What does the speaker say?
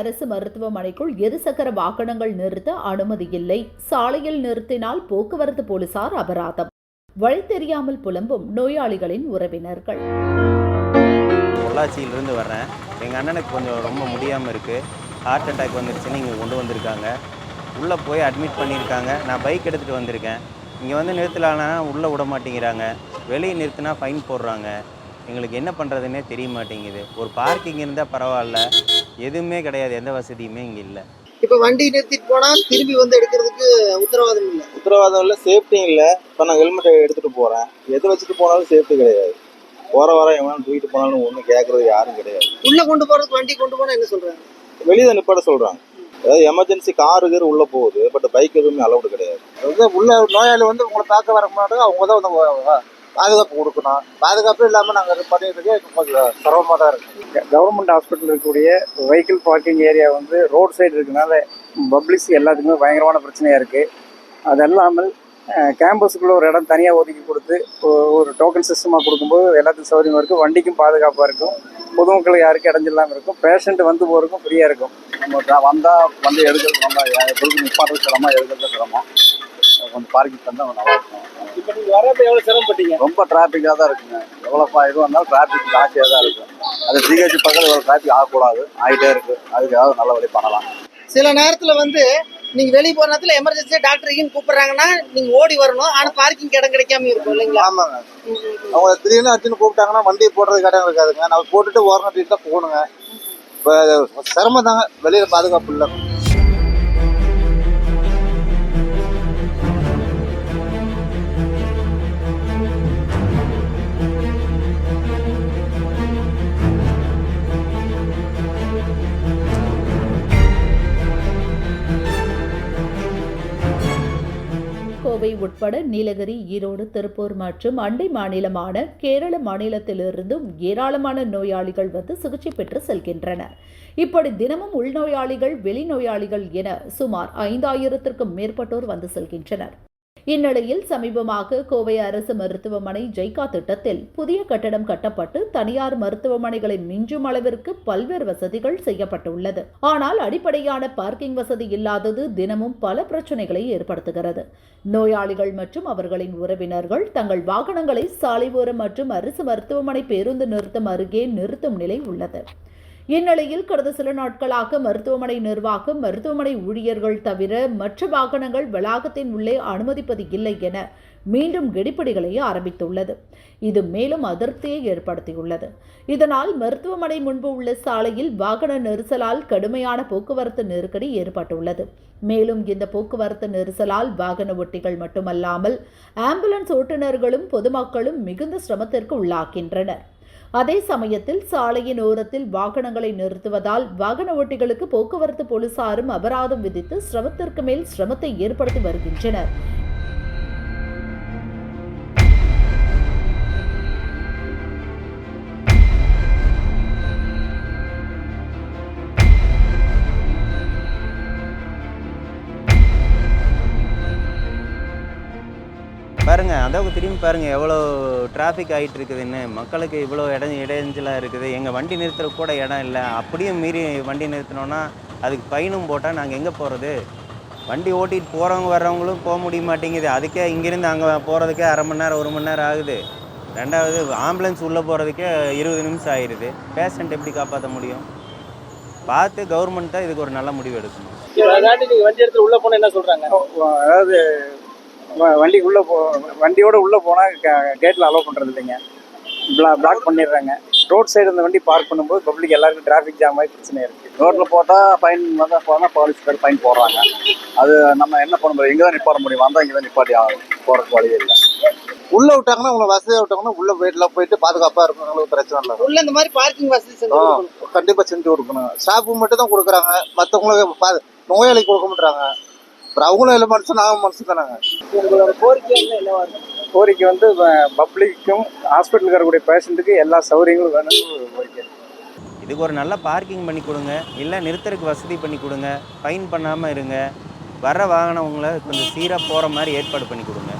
அரசு மருத்துவமனைக்குள் இருசக்கர வாகனங்கள் நிறுத்த அனுமதி இல்லை. சாலையில் நிறுத்தினால் போக்குவரத்து போலீசார் அபராதம். வழி தெரியாமல் புலம்பும் நோயாளிகளின் உறவினர்கள். பொள்ளாச்சியிலிருந்து வர்றேன். எங்கள் அண்ணனுக்கு கொஞ்சம் ரொம்ப முடியாமல் இருக்குது ஹார்ட் அட்டாக் வந்துருச்சுன்னு இங்கே கொண்டு வந்திருக்காங்க. உள்ளே போய் அட்மிட் பண்ணியிருக்காங்க. நான் பைக் எடுத்துகிட்டு வந்திருக்கேன். இங்கே வந்து நிறுத்தலான்னா உள்ளே விட மாட்டேங்கிறாங்க. வெளியே நிறுத்தினா ஃபைன் போடுறாங்க. எங்களுக்கு என்ன பண்ணுறதுன்னே தெரிய மாட்டேங்குது ஒரு பார்க்கிங் இருந்தால் பரவாயில்ல. எதுவுமே கிடையாது. எந்த வசதியுமே இங்கே இல்லை. இப்ப வண்டி நிறுத்திட்டு போனா திரும்பி வந்து எடுக்கிறதுக்கு உத்தரவாதம் இல்லை. உத்தரவாதம் இல்லை சேஃப்டியும் இல்லை. இப்போ நான் ஹெல்மெட்டை எடுத்துகிட்டு போகிறேன் எது வச்சுட்டு போனாலும் சேஃப்டி கிடையாது. போகிற வர எவனாலும் தூக்கிட்டு போனாலும் ஒன்றும் கேட்குறது யாரும் கிடையாது. உள்ள கொண்டு போறதுக்கு வண்டி கொண்டு போனா என்ன சொல்றாங்க? வெளியே நிப்பாட சொல்கிறாங்க அதாவது எமர்ஜென்சி காரு கீரு உள்ளே போகுது பட் பைக் எதுவுமே அலௌடு கிடையாது. வந்து உள்ள நோயாளி வந்து உங்களை தாக்க வர மாட்டாங்க அவங்க தான் வந்து பாதுகாப்பு கொடுக்கணும். பாதுகாப்பு இல்லாமல் நாங்கள் பண்ணிட்டு கொஞ்சம் சிரமமாக தான் இருக்குது கவர்மெண்ட் ஹாஸ்பிட்டல் இருக்கக்கூடிய வெஹிக்கிள் பார்க்கிங் ஏரியா வந்து ரோட் சைடு இருக்கனால பப்ளிக்ஸ் எல்லாத்துக்குமே பயங்கரமான பிரச்சனையாக இருக்குது அது இல்லாமல் கேம்பஸுக்குள்ளே ஒரு இடம் தனியாக ஒதுக்கி கொடுத்து ஒரு டோக்கன் சிஸ்டமாக கொடுக்கும்போது எல்லாத்துக்கும் சௌகரியமாக இருக்கும். வண்டிக்கும் பாதுகாப்பாக இருக்கும். பொதுமக்களுக்கு யாருக்கும் இடைஞ்சில்லாமல் இருக்கும். பேஷண்ட் வந்து போகிறதுக்கும் ஃப்ரீயாக இருக்கும். நம்ம வந்தால் வந்து எடுக்கிறது நம்ம எப்படி நிப்பாட்டுறது சிரமம் எடுக்கிறது சிரமம். கொஞ்சம் பார்க்கிங் தந்தால் நல்லா இருக்கும். இப்போ நீங்கள் வரப்போ எவ்வளோ சிரமப்பட்டீங்க? ரொம்ப டிராஃபிக்காக தான் இருக்குங்க. எவ்வளோ இது வந்தாலும் டிராஃபிக் ஜாஸ்தியாக தான் இருக்கும் அது சிஹெச் பக்கத்தில் இவ்வளோ டிராஃபிக் ஆகக்கூடாது. ஆகிட்டே இருக்கு. அதுக்கு ஏதாவது நல்ல வழி பண்ணலாம். சில நேரத்துல வந்து நீங்க வெளியே போற நேரத்துல எமர்ஜென்சியா டாக்டர் கூப்பிடுறாங்கன்னா நீங்க ஓடி வரணும். ஆனா பார்க்கிங் இடம் கிடைக்காம இருக்கும் இல்லைங்களா? ஆமாங்க. அவங்க திடீர்னு அர்ஜுன் கூப்பிட்டாங்கன்னா வண்டியை போடுறது இடம் இருக்காதுங்க. நம்ம போட்டுட்டு ஓரம் தான் போகணுங்க. இப்போ சிரமம் தாங்க. வெளியில் பாதுகாப்பு இல்லை. கோவை உட்பட நீலகிரி ஈரோடு திருப்பூர் மற்றும் அண்டை மாநிலமான கேரள மாநிலத்திலிருந்தும் ஏராளமான நோயாளிகள் வந்து சிகிச்சை பெற்று செல்கின்றனர். இப்படி தினமும் உள்நோயாளிகள் வெளிநோயாளிகள் என சுமார் ஐந்தாயிரத்திற்கும் மேற்பட்டோர் வந்து செல்கின்றனர். இந்நிலையில் சமீபமாக கோவை அரசு மருத்துவமனை ஜெய்கா திட்டத்தில் புதிய கட்டடம் கட்டப்பட்டு தனியார் மருத்துவமனைகளை மிஞ்சும் அளவிற்கு பல்வேறு வசதிகள் செய்யப்பட்டுள்ளது. ஆனால் அடிப்படையான பார்க்கிங் வசதி இல்லாதது தினமும் பல பிரச்சனைகளை ஏற்படுத்துகிறது. நோயாளிகள் மற்றும் அவர்களின் உறவினர்கள் தங்கள் வாகனங்களை சாலை ஓரம் மற்றும் அரசு மருத்துவமனை பேருந்து நிறுத்தம் அருகே நிறுத்தும் நிலை உள்ளது. இந்நிலையில் கடந்த சில நாட்களாக மருத்துவமனை நிர்வாகம் மருத்துவமனை ஊழியர்கள் தவிர மற்ற வாகனங்கள் வளாகத்தின் உள்ளே அனுமதிப்பது இல்லை என மீண்டும் கெடிப்படிகளை ஆரம்பித்துள்ளது. இது மேலும் அதிருப்தியை ஏற்படுத்தியுள்ளது. இதனால் மருத்துவமனை முன்பு உள்ள சாலையில் வாகன நெரிசலால் கடுமையான போக்குவரத்து நெருக்கடி ஏற்பட்டுள்ளது. மேலும் இந்த போக்குவரத்து நெரிசலால் வாகன ஓட்டிகள் மட்டுமல்லாமல் ஆம்புலன்ஸ் ஓட்டுநர்களும் பொதுமக்களும் மிகுந்த சிரமத்திற்கு உள்ளாகின்றனர். அதே சமயத்தில் சாலையின் ஓரத்தில் வாகனங்களை நிறுத்துவதால் வாகன ஓட்டிகளுக்கு போக்குவரத்து போலீசாரும் அபராதம் விதித்து சிரமத்திற்கு மேல் சிரமத்தை ஏற்படுத்தி வருகின்றனர். பாருங்க அதாவது திரும்பி பாருங்க எவ்வளோ டிராஃபிக் ஆகிட்டு இருக்குதுன்னு மக்களுக்கு இவ்வளோ இடம் இடைஞ்சலாக இருக்குது. எங்கள் வண்டி நிறுத்துற கூட இடம் இல்லை. அப்படியும் மீறி வண்டி நிறுத்தினோன்னா அதுக்கு ஃபைனும் போட்டால் நாங்கள் எங்கே போகிறது வண்டி ஓட்டிட்டு போகிறவங்க வர்றவங்களும் போக முடிய மாட்டேங்குது. அதுக்கே இங்கேருந்து அங்கே போகிறதுக்கே அரை மணி நேரம் ஒரு மணி நேரம் ஆகுது. ரெண்டாவது ஆம்புலன்ஸ் உள்ளே போகிறதுக்கே இருபது நிமிஷம் ஆயிடுது பேஷண்ட் எப்படி காப்பாற்ற முடியும்? பார்த்து கவர்மெண்ட் தான் இதுக்கு ஒரு நல்ல முடிவு எடுக்கணும். அதாட்டி நீங்கள் வண்டி எடுத்து உள்ளே போனால் என்ன சொல்கிறாங்க அதாவது வண்டிக்குள்ளே போ வண்டியோட உள்ளே போனால் கேட்டில் அலோவ் பண்ணுறது இல்லைங்க பிளா பிளாக் பண்ணிடுறாங்க. ரோட் சைடு இந்த வண்டி பார்க் பண்ணும்போது பப்ளிக் எல்லாருக்கும் டிராஃபிக் ஜாம் ஆகி பிரச்சனை இருக்குது ரோட்டில் போட்டால் ஃபைன் வந்தால் போனால் போலீஸ் கார்டு ஃபைன் போடுறாங்க. அது நம்ம என்ன பண்ண முடியும்? இங்கே தான் நிப்பாட முடியும். வந்தால் இங்கே தான் நிப்பாட்டி ஆகணும். போகிறதுக்கு வழியே இல்லை. உள்ளே விட்டாங்கன்னா உங்களை வசதியாக விட்டாங்கன்னா உள்ள வீட்டில் போயிட்டு பாதுகாப்பாக இருக்கும் உங்களுக்கு பிரச்சனை இல்லை. உள்ள இந்த மாதிரி பார்க்கிங் வசதி. கண்டிப்பாக செஞ்சு கொடுக்கணும். ஸ்டாஃபு மட்டும் தான் கொடுக்குறாங்க. மற்றவங்களுக்கு பா நோயாளிக்கு கொடுக்க மாட்டாங்க அப்புறம் அவங்களும் இல்லை மனுஷன் நாங்கள் மனுஷன் தானாங்க. உங்களோட கோரிக்கை என்ன என்னவா இருக்கு கோரிக்கை வந்து பப்ளிக்கும் ஹாஸ்பிட்டலுக்கு வரக்கூடிய பேஷண்ட்டுக்கு எல்லா சௌகரியங்களும் வேணும்னு கோரிக்கை. இதுக்கு ஒரு நல்ல பார்க்கிங் பண்ணி கொடுங்க. இல்லை நிறுத்தறதுக்கு வசதி பண்ணி கொடுங்க. ஃபைன் பண்ணாமல் இருங்க. வர வாகனவங்களை கொஞ்சம் சீராக போகிற மாதிரி ஏற்பாடு பண்ணி கொடுங்க.